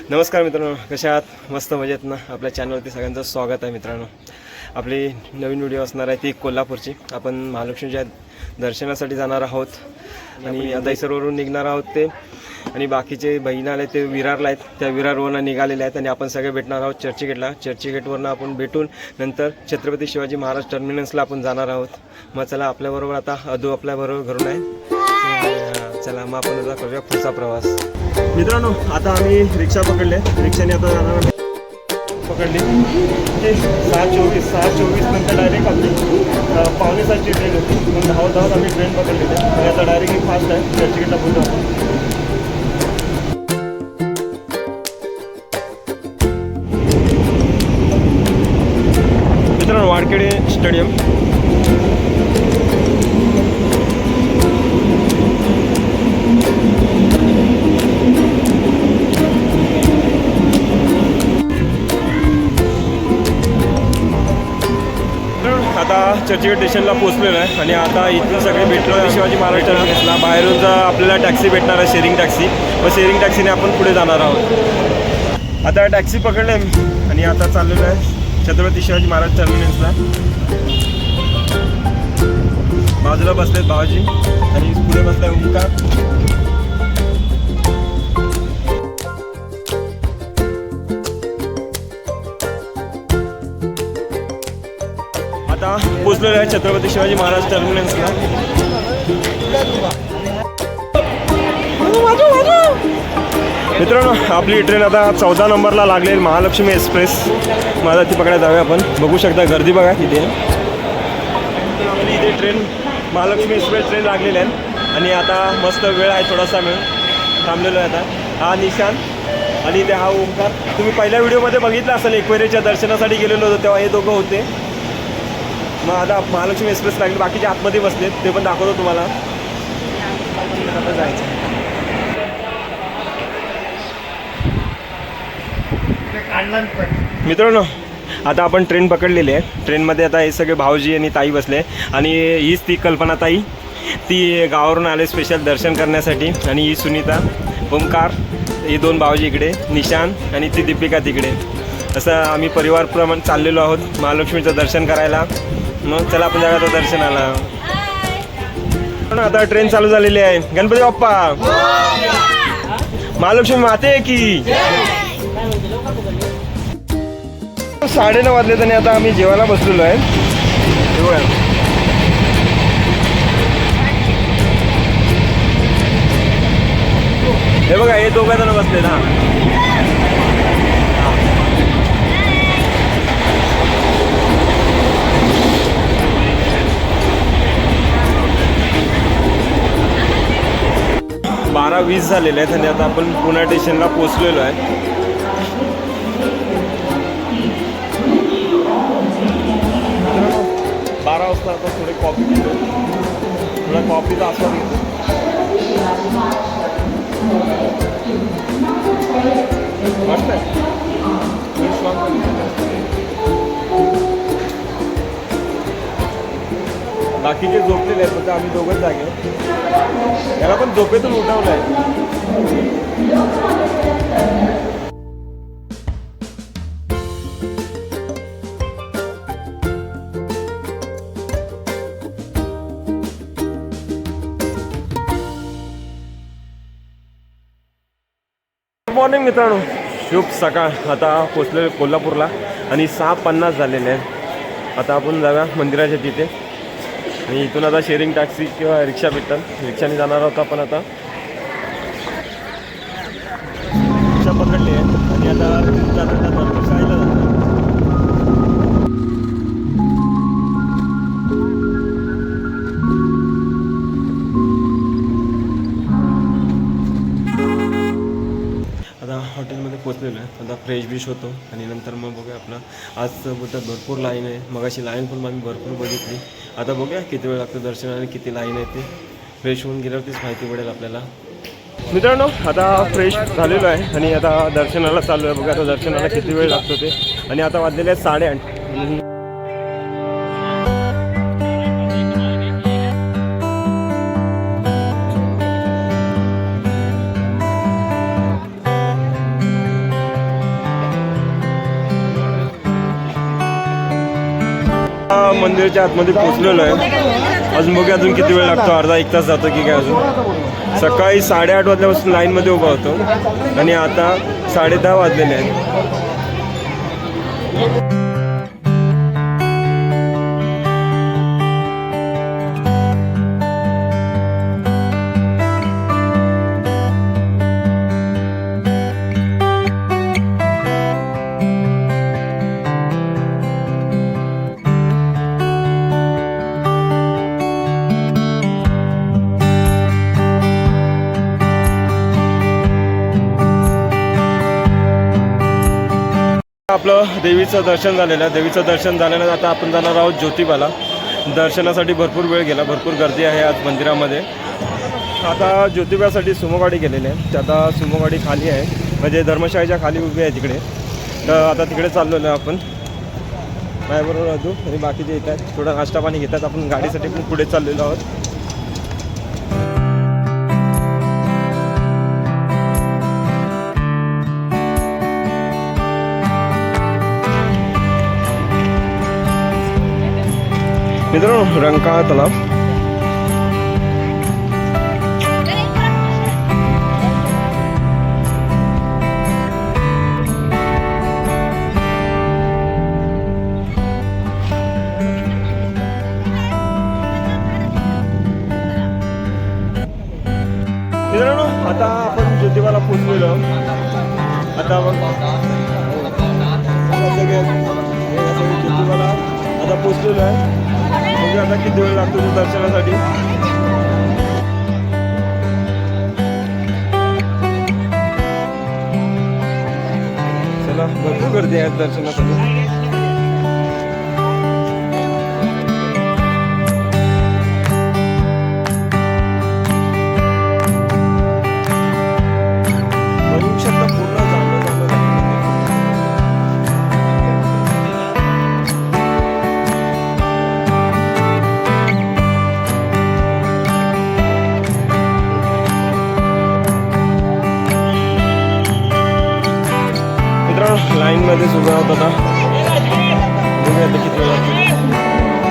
नमस्कार मित्रांनो कशा आहात? मस्त मजेत ना? आपल्या चॅनलवरती सगळ्यांचं स्वागत आहे मित्रांनो. आपली नवीन व्हिडिओ असणार आहे ती कोल्हापूरची. आपण महालक्ष्मीच्या दर्शनासाठी जाणार आहोत आणि आता इसरवरून निघणार आहोत ते. आणि बाकीचे बहीण आले ते विरारला आहेत. त्या विरारवरनं निघालेले आहेत आणि आपण सगळे भेटणार आहोत चर्चगेटला चर्चगेटवरनं आपण भेटून नंतर छत्रपती शिवाजी महाराज टर्मिनल्सला आपण जाणार आहोत. मग चला आपल्याबरोबर आता अदू आपल्याबरोबर घरून आहे. चला मग आपण करूया पुढचा प्रवास. मित्रांनो आता आम्ही रिक्षा पकडले. रिक्षाने आता जाणार पकडली. ते सहा चोवीस सहा चोवीस नंतर डायरेक्ट आपली पावणे सातची ट्रेन होती. मग धावत धावत आम्ही ट्रेन पकडली आणि आता डायरेक्टली फास्ट आहे. चर्चगेटला बोलतो मित्रांनो वाडखेडे स्टेडियम. चर्चगेट स्टेशनला पोहोचलेलो आहे. आणि आता इथून सगळे भेटलो आहे शिवाजी महाराज टर्मिनसला बाहेरून तर आपल्याला टॅक्सी भेटणार आहे शेअरिंग टॅक्सी. व शेअरिंग टॅक्सीने आपण पुढे जाणार आहोत. आता टॅक्सी पकडले आणि आता चाललेलो आहे छत्रपती शिवाजी महाराज टर्मिनसला बाजूला बसलेत भावाजी. आणि पुढे बसलाय ओंकार. आता पोचलेलो आहे छत्रपती शिवाजी महाराज टर्मिनसला. मित्रांनो आपली ट्रेन आता चौदा नंबरला लागलेली महालक्ष्मी एक्सप्रेस. माझा ती पकडायला जाऊया आपण. बघू शकता गर्दी बघा तिथे आपली इथे ट्रेन महालक्ष्मी एक्सप्रेस ट्रेन लागलेली आहे. आणि आता मस्त वेळ आहे थोडासा वेळ. थांबलेलो आहे आता. हा निशान आणि इथे हा ओंकार. तुम्ही पहिल्या व्हिडिओमध्ये बघितला असेल एकवेरेच्या दर्शनासाठी गेलेलो होतो तेव्हा हे दोघं होते. मग आता महालक्ष्मी एक्सप्रेस लागली बाकीचे आतमध्ये बसलेत ते पण दाखवतो तुम्हाला. जायचं मित्रांनो आता आपण ट्रेन पकडलेली आहे. ट्रेनमध्ये आता हे सगळे भाऊजी आणि ताई बसले आणि हीच ती कल्पना ताई. ती गावावरून आले स्पेशल दर्शन करण्यासाठी. आणि ही सुनीता ओंकार ही दोन भाऊजी इकडे निशान आणि ती दीपिका तिकडे. असं आम्ही परिवारप्रमाणे चाललेलो आहोत महालक्ष्मीचं दर्शन करायला. मग चला आपण जागा दर्शनाला. पण आता ट्रेन चालू झालेली आहे. गणपती बाप्पा. महालक्ष्मी माते की. साडेनऊ वाजले आणि आता आम्ही जेवायला बसलेलो आहे. जेवूया. हे बघा हे दोघं जण बसले ना बारा वीस झालेले आहेत आणि आता आपण पुणे स्टेशनला पोचलेलो आहे. बारा वाजता आता थोडी कॉफी पितो. थोडा कॉफीचा आस्वाद घेतो. तिथे झोपलेले आहेत म्हणजे आम्ही दोघंच जागे याला पण झोपेतून उठवलं आहे. मॉर्निंग मित्रांनो. शुभ सकाळ. आता पोचले कोल्हापूरला आणि सहा पन्नास झालेले आहेत. आता आपण जाऊया मंदिराच्या तिथे. आणि इथून आता शेअरिंग टॅक्सी किंवा रिक्षा भेटतात रिक्षाने जाणार आहोत आपण आता. रिक्षा पकडली आहे. आणि आता जाता जाता शाळेला जातो आता हॉटेलमध्ये पोचलेलो आहे. आता फ्रेश बिश होतो. आणि नंतर मग बघूया आपलं. आज बोलतात भरपूर लाईन आहे. मग अशी लाईन पण आम्ही भरपूर बघितली. आता बघूया किती वेळ लागतो दर्शनाला आणि किती लाईन आहे ते. फ्रेश होऊन गेल्यावरतीच माहिती पडेल आपल्याला. मित्रांनो आता फ्रेश झालेलो आहे आणि आता दर्शनाला चालू आहे बघा आता दर्शनाला किती वेळ लागतो ते. आणि आता वाजलेले आहेत साडेआठ. मंदिराच्या आतमध्ये पोहोचलेलो आहे. अजून बघूया अजून किती वेळ लागतो. अर्धा एक तास जातो की काय अजून. सकाळी साडेआठ वाजल्यापासून लाईनमध्ये उभा होतो. आणि आता साडे दहा वाजलेले आहेत. आपलं देवीचं दर्शन झालेलं आहे. देवीचं दर्शन झालेलं आता आपण जाणार आहोत ज्योतिबाला. दर्शनासाठी भरपूर वेळ गेला भरपूर गर्दी आहे आज मंदिरामध्ये. आता ज्योतिबासाठी सुमो गाडी गेलेली आहे. ते आता सुमो गाडी खाली आहे. म्हणजे धर्मशाळेच्या खाली उभी आहे तिकडे. तर आता तिकडे चाललेलो आहे आपण. माझ्याबरोबर राहतो आणि बाकीचे येत आहेत. थोडा नाश्ता पाणी घेतात आपण गाडीसाठी पण पुढे चाललेलो आहोत. मित्रांनो रंकाळा तलाव. मित्रांनो आता आपण ज्योतिबाला फोन पोचलेलो आता आपण ज्योतिबाला आता पोचलेलो आहे. आता किती वेळ लागतो तो दर्शनासाठी? चला भरपूर गर्दी आहे दर्शनासाठी. मित्रांनो लाईनमध्ये उभे आहोत आता बघूया आता किती वेळ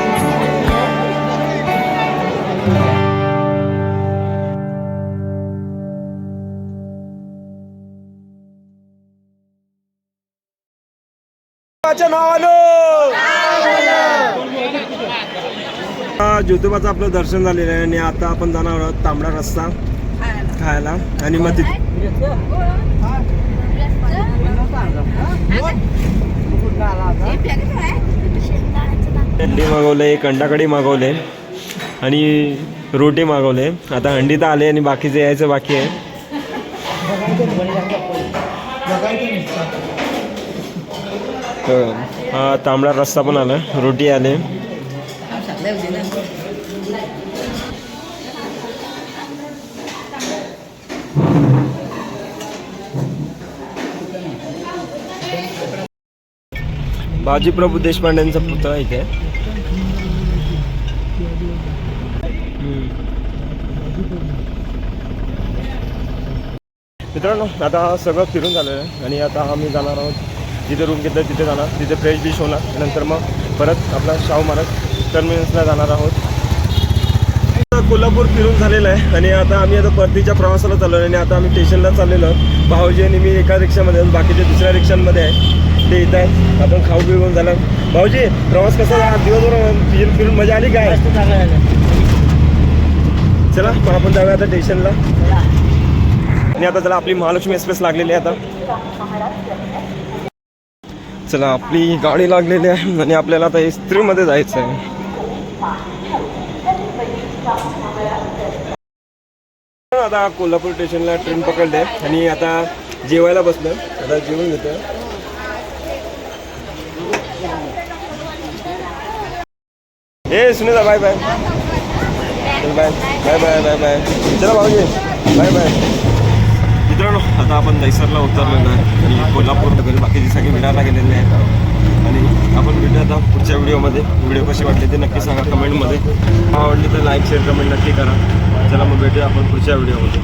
हा, ज्योतिबाचं आपलं दर्शन झालेलं आहे आणि आता आपण जाणार आहोत तांबडा रस्ता खायला. आणि मग तिथे अंडी मागवले एक अंडाकडी मागवले आणि रोटी मागवले. आता अंडी तर आले आणि बाकीचे यायचं बाकी आहे. तर हा तांबडा रस्ता पण आला रोटी आले. बाजीप्रभू देशपांडेंचा पुतळा इथे. आहे. मित्रांनो आता सगळं फिरून झालेलं आहे आणि आता आम्ही जाणार आहोत. जिथे रूम घेतलं तिथे जाणार. तिथे फ्रेश डिश होणार. नंतर मग परत आपला शाहू महाराज टर्मिनल्सला जाणार आहोत. आता कोल्हापूर फिरून झालेलं आहे आणि आता आम्ही आता परतीच्या प्रवासाला चाललो आहे आणि आता आम्ही स्टेशनला चाललेलो भाऊजी आणि मी एका रिक्षामध्ये बाकीच्या दुसऱ्या रिक्षांमध्ये आहे. ते येत आहेत आपण खाऊ पिऊन झालं. भाऊजी प्रवास कसा झाला? दिवसभर फिरून फिरून मजा आली काय? चला मग आपण जाऊया आता स्टेशनला आणि आता चला आपली महालक्ष्मी एक्सप्रेस लागलेली आहे आता. चला आपली गाडी लागलेली आहे आणि आपल्याला आता इस्त्रीमध्ये जायचं आहे. आता कोल्हापूर स्टेशनला ट्रेन पकडले आणि आता जेवायला बसलो आता जेवण घेतो ए Sunita bye bye bye bye bye bye bye चला भाऊजी. बाय बाय मित्रांनो आता आपण दहिसरला उतरलेलो आहे आणि कोल्हापूर वगैरे बाकीचे सगळे विरारला गेलेले आहेत. आणि आपण भेटू आता पुढच्या व्हिडिओमध्ये. व्हिडिओ कसे वाटले ते नक्की सांगा कमेंटमध्ये. आवडली तर लाईक शेअर कमेंट नक्की करा. चला मग भेटूया आपण पुढच्या व्हिडिओमध्ये.